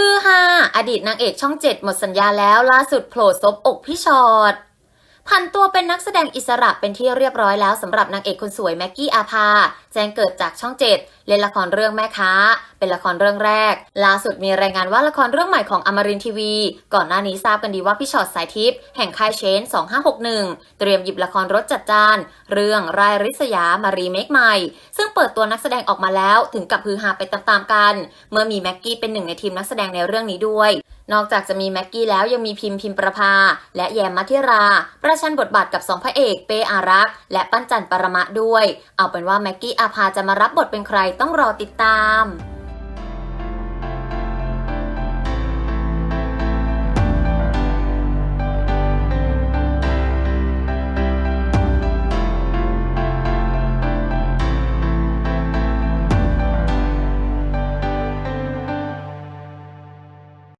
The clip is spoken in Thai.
ฮือฮาอดีตนางเอกช่องเจ็ดหมดสัญญาแล้วล่าสุดโผล่ซบอกพี่ชอตพันตัวเป็นนักแสดงอิสระเป็นที่เรียบร้อยแล้วสำหรับนางเอกคนสวยแม็กกี้อาภา แจ้งเกิดจากช่องเจ็ดเล่นละครเรื่องแม่ค้า เป็นละครเรื่องแรก ล่าสุดมีรายงานว่าละครเรื่องใหม่ของอมรินทีวี ก่อนหน้านี้ทราบกันดีว่าพี่ชอตสายทิพย์แห่งค่ายเชน 2561 เตรียมหยิบละครรถจัดจาน เรื่องรายริษยามารีเมคใหม่ ซึ่งเปิดตัวนักแสดงออกมาแล้วถึงกับฮือฮาไปตามๆกัน เมื่อมีแม็กกี้เป็นหนึ่งในทีมนักแสดงในเรื่องนี้ด้วยนอกจากจะมีแม็กกี้แล้วยังมีพิมพ์พิมประภา และแยมมัธิรา ประชันบทบาทกับสองพระเอกเปอารักษ์และปั้นจันปรมะด้วย เอาเป็นว่าแม็กกี้อาภาจะมารับบทเป็นใครต้องรอติดตาม